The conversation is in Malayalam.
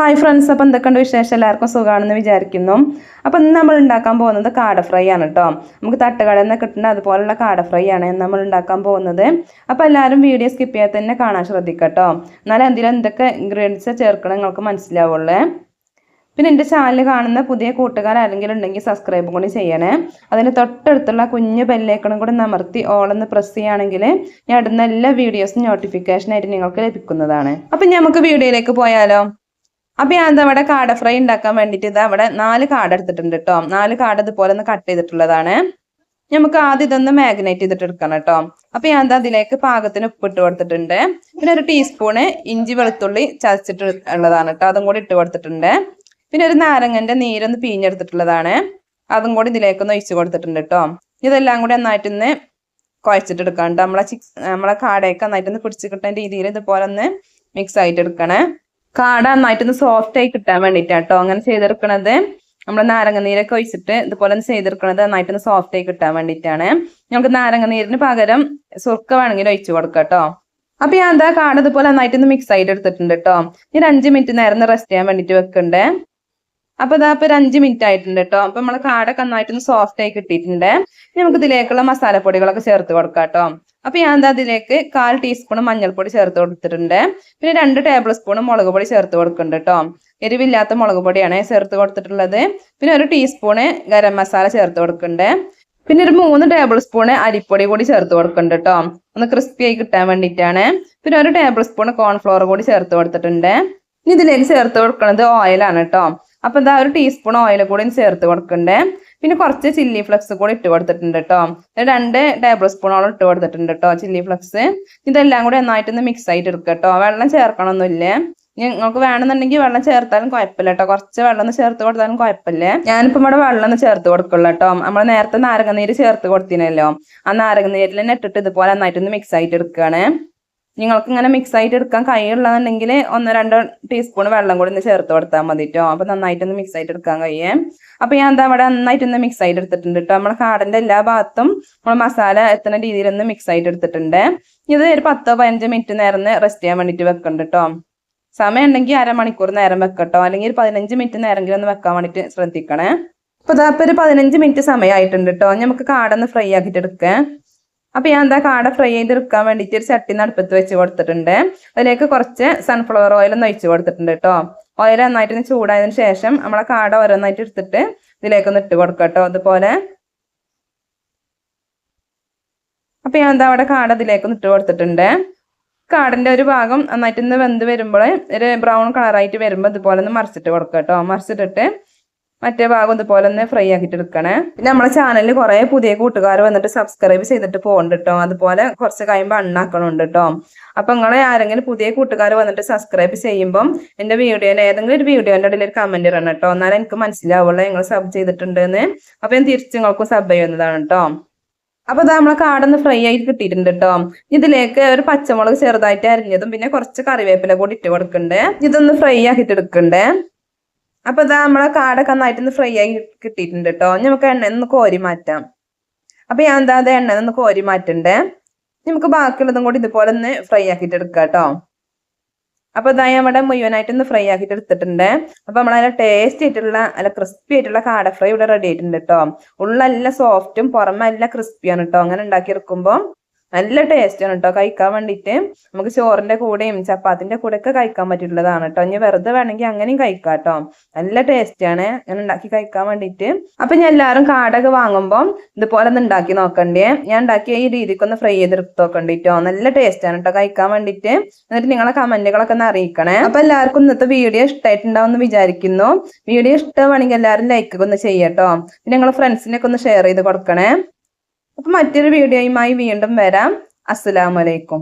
ഹായ് ഫ്രണ്ട്സ് അപ്പോൾ എന്തൊക്കെയുണ്ട് വിശേഷം? എല്ലാവർക്കും സുഖമാണെന്ന് വിചാരിക്കുന്നു. അപ്പോൾ ഇന്ന് നമ്മൾ ഉണ്ടാക്കാൻ പോകുന്നത് കാട ഫ്രൈ ആണ് കേട്ടോ നമുക്ക് തട്ടുകടയിൽ നിന്ന് കിട്ടുന്ന അതുപോലുള്ള കാട ഫ്രൈ ആണ് നമ്മൾ ഉണ്ടാക്കാൻ പോകുന്നത്. അപ്പോൾ എല്ലാവരും വീഡിയോ സ്കിപ്പ് ചെയ്യാതെ തന്നെ കാണാൻ ശ്രദ്ധിക്കട്ടോ കേട്ടോ എന്നാലും എന്തെങ്കിലും എന്തൊക്കെ ഇൻഗ്രീഡിയൻസ് ചേർക്കണം നിങ്ങൾക്ക് മനസ്സിലാവുള്ളൂ. പിന്നെ എന്റെ ചാനൽ കാണുന്ന പുതിയ കൂട്ടുകാർ ആരെങ്കിലും ഉണ്ടെങ്കിൽ സബ്സ്ക്രൈബ് കൂടി ചെയ്യണേ. അതിന് തൊട്ടടുത്തുള്ള കുഞ്ഞ് ബെല്ലേക്കണം കൂടി നമർത്തി ഓളെന്ന് പ്രസ് ചെയ്യുകയാണെങ്കിൽ ഞാൻ ഇടുന്ന എല്ലാ വീഡിയോസും നോട്ടിഫിക്കേഷനായിട്ട് നിങ്ങൾക്ക് ലഭിക്കുന്നതാണ്. അപ്പം നമുക്ക് വീഡിയോയിലേക്ക് പോയാലോ? അപ്പൊ ഞാൻ എന്താ അവിടെ കാട ഫ്രൈ ഉണ്ടാക്കാൻ വേണ്ടിയിട്ട് ഇതാ അവിടെ നാല് കാട എടുത്തിട്ടുണ്ട് കേട്ടോ. നാല് കാട ഇതുപോലെ ഒന്ന് കട്ട് ചെയ്തിട്ടുള്ളതാണ്. നമുക്ക് ആദ്യം ഇതൊന്ന് മാഗ്നേറ്റ് ചെയ്തിട്ട് എടുക്കണം കേട്ടോ. അപ്പൊ ഞാൻ അതിലേക്ക് പാകത്തിന് ഉപ്പിട്ട് കൊടുത്തിട്ടുണ്ട്. പിന്നെ ഒരു ടീസ്പൂണ് ഇഞ്ചി വെളുത്തുള്ളി ചതച്ചിട്ട് ഉള്ളതാണ് കേട്ടോ. അതും കൂടി ഇട്ട് കൊടുത്തിട്ടുണ്ട്. പിന്നെ ഒരു നാരങ്ങന്റെ നീരൊന്ന് പിഴിഞ്ഞെടുത്തിട്ടുള്ളതാണ് അതും കൂടി ഇതിലേക്കൊന്ന് ഒഴിച്ചു കൊടുത്തിട്ടുണ്ട് കേട്ടോ. ഇതെല്ലാം കൂടി നന്നായിട്ടൊന്ന് കുഴച്ചിട്ട് എടുക്കാം നമ്മളെ ചിക്സ് നമ്മളെ കാടയൊക്കെ നന്നായിട്ടൊന്ന് പിടിച്ച് കിട്ടുന്ന രീതിയിൽ ഇതുപോലെ ഒന്ന് മിക്സ് ആയിട്ട് എടുക്കണേ. കാട നന്നായിട്ടൊന്ന് സോഫ്റ്റ് ആയി കിട്ടാൻ വേണ്ടിയിട്ടാട്ടോ അങ്ങനെ ചെയ്തെടുക്കണത്. നമ്മൾ നാരങ്ങ നീരൊക്കെ ഒഴിച്ചിട്ട് ഇതുപോലെ ചെയ്തെടുക്കണത് നന്നായിട്ടൊന്ന് സോഫ്റ്റ് ആയി കിട്ടാൻ വേണ്ടിയിട്ടാണ് നമുക്ക് നാരങ്ങ നീരിന് പകരം സുർക്ക വേണമെങ്കിൽ ഒഴിച്ചു കൊടുക്കാം കേട്ടോ അപ്പൊ ഞാൻ എന്താ കാട ഇതുപോലെ നന്നായിട്ടൊന്ന് മിക്സ് ആയിട്ട് എടുത്തിട്ടുണ്ട് കേട്ടോ ഇനി അഞ്ച് മിനിറ്റ് നേരം റെസ്റ്റ് ചെയ്യാൻ വേണ്ടിട്ട് വെക്കണ്ടേ. അപ്പൊ ഇതാ ഇപ്പൊ ഒരു അഞ്ച് മിനിറ്റ് ആയിട്ടുണ്ട് കേട്ടോ അപ്പൊ നമ്മളെ കാടൊക്കെ നന്നായിട്ടൊന്ന് സോഫ്റ്റ് ആയി കിട്ടിയിട്ടുണ്ട്. നമുക്ക് ഇതിലേക്കുള്ള മസാലപ്പൊടികളൊക്കെ ചേർത്ത് കൊടുക്കാം കേട്ടോ അപ്പൊ ഞാൻ എന്താ അതിലേക്ക് കാൽ ടീസ്പൂൺ മഞ്ഞൾപ്പൊടി ചേർത്ത് കൊടുത്തിട്ടുണ്ട്. പിന്നെ രണ്ട് ടേബിൾ സ്പൂൺ മുളക് പൊടി ചേർത്ത് കൊടുക്കുന്നുണ്ട് കേട്ടോ എരിവില്ലാത്ത മുളക് പൊടിയാണ് ചേർത്ത് കൊടുത്തിട്ടുള്ളത്. പിന്നെ ഒരു ടീസ്പൂണ് ഗരം മസാല ചേർത്ത് കൊടുക്കുന്നുണ്ട് പിന്നെ ഒരു മൂന്ന് ടേബിൾ സ്പൂണ് അരിപ്പൊടി കൂടി ചേർത്ത് കൊടുക്കുന്നുണ്ട് കേട്ടോ ഒന്ന് ക്രിസ്പി ആയി കിട്ടാൻ വേണ്ടിയിട്ടാണ്. പിന്നെ ഒരു ടേബിൾ സ്പൂൺ കോൺഫ്ലോർ കൂടി ചേർത്ത് കൊടുത്തിട്ടുണ്ട്. ഇനി ഇതിലേക്ക് ചേർത്ത് കൊടുക്കുന്നത് ഓയിലാണ് കേട്ടോ അപ്പൊ എന്താ ഒരു ടീസ്പൂൺ ഓയിൽ കൂടി ചേർത്ത് കൊടുക്കണ്ടേ. പിന്നെ കുറച്ച് ചില്ലി ഫ്ലക്സ് കൂടെ ഇട്ട് കൊടുത്തിട്ടുണ്ട് കേട്ടോ രണ്ട് ടേബിൾ സ്പൂണോളം ഇട്ട് കൊടുത്തിട്ടുണ്ട് കേട്ടോ ചില്ലി ഫ്ലക്സ് ഇതെല്ലാം കൂടി നന്നായിട്ടൊന്ന് മിക്സ് ആയിട്ട് എടുക്കുക കേട്ടോ വെള്ളം ചേർക്കണമൊന്നുമില്ല നിങ്ങൾക്ക് വേണമെന്നുണ്ടെങ്കിൽ വെള്ളം ചേർത്താലും കുഴപ്പമില്ല കേട്ടോ കുറച്ച് വെള്ളം ഒന്ന് ചേർത്ത് കൊടുത്താലും കുഴപ്പമില്ല. ഞാനിപ്പോൾ ഇവിടെ വെള്ളം ഒന്ന് ചേർത്ത് കൊടുക്കുള്ളൂ കേട്ടോ നമ്മൾ നേരത്തെ നാരങ്ങ നീര് ചേർത്ത് കൊടുത്തിനല്ലോ. ആ നാരങ്ങ നീരിൽ തന്നെ ഇട്ടിട്ട് ഇതുപോലെ നന്നായിട്ടൊന്ന് മിക്സ് ആയിട്ട് എടുക്കുകയാണ് നിങ്ങൾക്ക് ഇങ്ങനെ മിക്സ് ആയിട്ട് എടുക്കാൻ കഴിയുള്ളതെന്നുണ്ടെങ്കിൽ ഒന്ന് രണ്ട് ടീസ്പൂൺ വെള്ളം കൂടി ഒന്ന് ചേർത്ത് കൊടുത്താൽ മതി കേട്ടോ അപ്പൊ നന്നായിട്ടൊന്ന് മിക്സ് ആയിട്ട് എടുക്കാൻ കഴിയേ. അപ്പൊ ഞാൻ എന്താ അവിടെ നന്നായിട്ടൊന്ന് മിക്സ് ആയിട്ട് എടുത്തിട്ടുണ്ട് കേട്ടോ നമ്മുടെ കാടിന്റെ എല്ലാ ഭാഗത്തും നമ്മൾ മസാല എത്തുന്ന രീതിയിലൊന്ന് മിക്സ് ആയിട്ട് എടുത്തിട്ടുണ്ട് ഇത് ഒരു പത്തോ പതിനഞ്ചോ മിനിറ്റ് നേരം റെസ്റ്റ് ചെയ്യാൻ വേണ്ടിട്ട് വെക്കണ്ട കേട്ടോ സമയം ഉണ്ടെങ്കിൽ അരമണിക്കൂർ നേരം വെക്കട്ടോ അല്ലെങ്കിൽ ഒരു പതിനഞ്ച് മിനിറ്റ് നേരമെങ്കിലും ഒന്ന് വെക്കാൻ വേണ്ടിട്ട് ശ്രദ്ധിക്കണേ. അപ്പൊ ഇതാ ഒരു പതിനഞ്ച് മിനിറ്റ് സമയമായിട്ടുണ്ട് കേട്ടോ നമുക്ക് കാടൊന്ന് ഫ്രൈ ആക്കിയിട്ട് എടുക്കാം അപ്പൊ ഞാൻ എന്താ കാട ഫ്രൈ ചെയ്തെടുക്കാൻ വേണ്ടിയിട്ട് ഒരു ചട്ടി നടുപ്പത്ത് വെച്ച് കൊടുത്തിട്ടുണ്ട്. അതിലേക്ക് കുറച്ച് സൺഫ്ലവർ ഓയിൽ ഒന്ന് ഒഴിച്ച് കൊടുത്തിട്ടുണ്ട് കേട്ടോ ഓയിൽ നന്നായിട്ട് ചൂടായതിനു ശേഷം നമ്മളെ കാട ഓരോന്നായിട്ട് എടുത്തിട്ട് ഇതിലേക്കൊന്ന് ഇട്ട് കൊടുക്കാം കേട്ടോ അതുപോലെ അപ്പൊ ഞാൻ എന്താ അവിടെ കാട ഇതിലേക്കൊന്ന് ഇട്ട് കൊടുത്തിട്ടുണ്ട്. കാടിന്റെ ഒരു ഭാഗം നന്നായിട്ട് ഒന്ന് വെന്ത് വരുമ്പോൾ ഒരു ബ്രൗൺ കളറായിട്ട് വരുമ്പോൾ ഇതുപോലെ ഒന്ന് മറിച്ചിട്ട് കൊടുക്കാം കേട്ടോ മറിച്ചിട്ടിട്ട് മറ്റേ ഭാഗം ഇതുപോലെ ഒന്ന് ഫ്രൈ ആക്കിയിട്ട് എടുക്കണേ. പിന്നെ നമ്മുടെ ചാനലിൽ കുറെ പുതിയ കൂട്ടുകാർ വന്നിട്ട് സബ്സ്ക്രൈബ് ചെയ്തിട്ട് പോകുന്നുണ്ട് കേട്ടോ അതുപോലെ കുറച്ച് കഴിയുമ്പോൾ അണ്ണാക്കണുണ്ട് കേട്ടോ അപ്പൊ നിങ്ങളെ ആരെങ്കിലും പുതിയ കൂട്ടുകാർ വന്നിട്ട് സബ്സ്ക്രൈബ് ചെയ്യുമ്പോൾ എന്റെ വീഡിയോനെ ഏതെങ്കിലും ഒരു വീഡിയോന്റെ ഇടയിൽ ഒരു കമന്റ് ഇടണം കേട്ടോ എന്നാലും എനിക്ക് മനസ്സിലാവുള്ളൂ നിങ്ങൾ സബ് ചെയ്തിട്ടുണ്ട് എന്ന് അപ്പൊ ഞാൻ തിരിച്ച് നിങ്ങൾക്ക് സബ് ചെയ്യുന്നതാണ് കേട്ടോ അപ്പൊ അത് നമ്മളെ കാടൊന്ന് ഫ്രൈ ആയിട്ട് കിട്ടിയിട്ടുണ്ട് കേട്ടോ ഇതിലേക്ക് ഒരു പച്ചമുളക് ചെറുതായിട്ട് അരിഞ്ഞതും പിന്നെ കുറച്ച് കറിവേപ്പില കൂടി ഇട്ട് കൊടുക്കണ്ടേ. ഇതൊന്ന് ഫ്രൈ ആക്കിയിട്ട് എടുക്കണ്ടേ. അപ്പൊ ഇതാ നമ്മളെ കാടൊക്കെ നന്നായിട്ടൊന്ന് ഫ്രൈ ആയി കിട്ടിയിട്ടുണ്ട് കേട്ടോ നമുക്ക് എണ്ണ ഒന്ന് കോരി മാറ്റാം. അപ്പൊ ഞാൻ എന്താ അത് എണ്ണ ഒന്ന് കോരി മാറ്റണ്ടേ. നമുക്ക് ബാക്കിയുള്ളതും കൂടി ഇതുപോലെ ഒന്ന് ഫ്രൈ ആക്കിയിട്ട് എടുക്കാം കേട്ടോ അപ്പൊ ഇതായി നമ്മുടെ മുഴുവനായിട്ട് ഒന്ന് ഫ്രൈ ആക്കിയിട്ട് എടുത്തിട്ടുണ്ട്. അപ്പൊ നമ്മൾ നല്ല ടേസ്റ്റ് ആയിട്ടുള്ള നല്ല ക്രിസ്പി ആയിട്ടുള്ള കാട ഫ്രൈ ഇവിടെ റെഡി ആയിട്ടുണ്ട് കേട്ടോ ഉള്ള നല്ല സോഫ്റ്റും പുറമെ നല്ല ക്രിസ്പിയാണ് കേട്ടോ അങ്ങനെ ഉണ്ടാക്കി എടുക്കുമ്പോൾ നല്ല ടേസ്റ്റ് ആണ് കേട്ടോ കഴിക്കാൻ വേണ്ടിയിട്ട് നമുക്ക് ചോറിന്റെ കൂടെയും ചപ്പാത്തിന്റെ കൂടെ ഒക്കെ കഴിക്കാൻ പറ്റുള്ളതാണ് കേട്ടോ ഇനി വെറുതെ വേണമെങ്കിൽ അങ്ങനെയും കഴിക്കാം കേട്ടോ നല്ല ടേസ്റ്റ് ആണ്. ഞാൻ ഉണ്ടാക്കി കഴിക്കാൻ വേണ്ടിയിട്ട് അപ്പൊ ഞാൻ എല്ലാവരും കാടൊക്കെ വാങ്ങുമ്പോൾ ഇതുപോലെ ഒന്ന് ഉണ്ടാക്കി നോക്കണ്ടേ. ഞാൻ ഉണ്ടാക്കിയ ഈ രീതിക്ക് ഒന്ന് ഫ്രൈ ചെയ്തെടുത്ത് നോക്കണ്ടിട്ടോ നല്ല ടേസ്റ്റ് ആണ് കേട്ടോ കഴിക്കാൻ വേണ്ടിയിട്ട് എന്നിട്ട് നിങ്ങളെ കമന്റുകളൊക്കെ ഒന്ന് അറിയിക്കണേ. അപ്പൊ എല്ലാവർക്കും ഇന്നത്തെ വീഡിയോ ഇഷ്ടമായിട്ടുണ്ടാവും വിചാരിക്കുന്നു. വീഡിയോ ഇഷ്ടമാണെങ്കിൽ എല്ലാവരും ലൈക്ക് ഒന്ന് ചെയ്യട്ടോ പിന്നെ നിങ്ങളെ ഫ്രണ്ട്സിനൊക്കെ ഒന്ന് ഷെയർ ചെയ്ത് കൊടുക്കണേ. അപ്പൊ മറ്റൊരു വീഡിയോയുമായി വീണ്ടും വരാം. അസ്സലാമലൈക്കും